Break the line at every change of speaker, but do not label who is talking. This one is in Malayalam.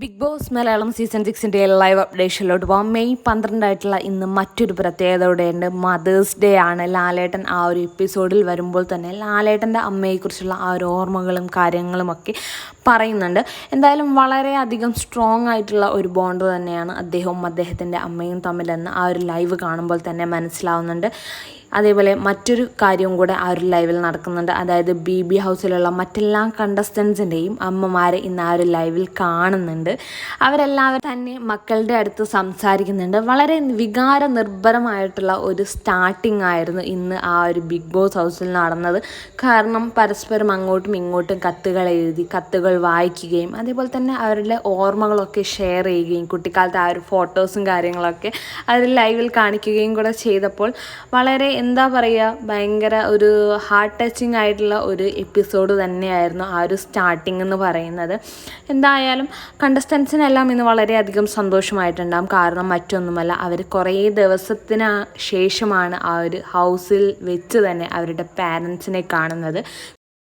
ബിഗ് ബോസ് മലയാളം സീസൺ സിക്സിന്റെ ലൈവ് അപ്ഡേഷനിലോട്ട് പോകാം മെയ് പന്ത്രണ്ടായിട്ടുള്ള ഇന്ന് മറ്റൊരു പ്രത്യേകതയോടെയുണ്ട് മദേഴ്സ് ഡേ ആണ്. ലാലേട്ടൻ ആ ഒരു എപ്പിസോഡിൽ വരുമ്പോൾ തന്നെ ലാലേട്ടന്റെ അമ്മയെക്കുറിച്ചുള്ള ആ ഒരു ഓർമ്മകളും കാര്യങ്ങളുമൊക്കെ പറയുന്നുണ്ട്. എന്തായാലും വളരെയധികം സ്ട്രോങ് ആയിട്ടുള്ള ഒരു ബോണ്ട് തന്നെയാണ് അദ്ദേഹവും അദ്ദേഹത്തിന്റെ അമ്മയും തമ്മിലെന്ന് ആ ഒരു ലൈവ് കാണുമ്പോൾ തന്നെ മനസ്സിലാവുന്നുണ്ട്. അതേപോലെ മറ്റൊരു കാര്യവും കൂടെ ആ ഒരു ലൈവിൽ നടക്കുന്നുണ്ട്. അതായത് ബി ബി ഹൗസിലുള്ള മറ്റെല്ലാ കണ്ടസ്റ്റൻസിന്റെയും അമ്മമാരെ ഇന്ന് ആ ഒരു ലൈവിൽ കാണുന്നുണ്ട്. അവരെല്ലാവരും തന്നെ മക്കളുടെ അടുത്ത് സംസാരിക്കുന്നുണ്ട്. വളരെ വികാര നിർഭരമായിട്ടുള്ള ഒരു സ്റ്റാർട്ടിംഗ് ആയിരുന്നു ഇന്ന് ആ ഒരു ബിഗ് ബോസ് ഹൗസിൽ നടന്നത്. കാരണം പരസ്പരം അങ്ങോട്ടും ഇങ്ങോട്ടും കത്തുകൾ എഴുതി കത്തുകൾ വായിക്കുകയും അതേപോലെ തന്നെ അവരുടെ ഓർമ്മകളൊക്കെ ഷെയർ ചെയ്യുകയും കുട്ടിക്കാലത്തെ ആ ഒരു ഫോട്ടോസും കാര്യങ്ങളൊക്കെ അവർ ലൈവിൽ കാണിക്കുകയും കൂടെ ചെയ്തപ്പോൾ വളരെ എന്താ പറയുക ഭയങ്കര ഒരു ഹാർട്ട് ടച്ചിങ് ആയിട്ടുള്ള ഒരു എപ്പിസോഡ് തന്നെയായിരുന്നു ആ ഒരു സ്റ്റാർട്ടിംഗ് എന്ന് പറയുന്നത്. എന്തായാലും കണ്ടസ്റ്റൻസിനെല്ലാം ഇന്ന് വളരെയധികം സന്തോഷമായിട്ടുണ്ടാകും കാരണം മറ്റൊന്നുമല്ല അവർ കുറേ ദിവസത്തിന് ശേഷമാണ് ആ ഒരു ഹൗസിൽ വെച്ച് തന്നെ അവരുടെ പാരൻസിനെ കാണുന്നത്.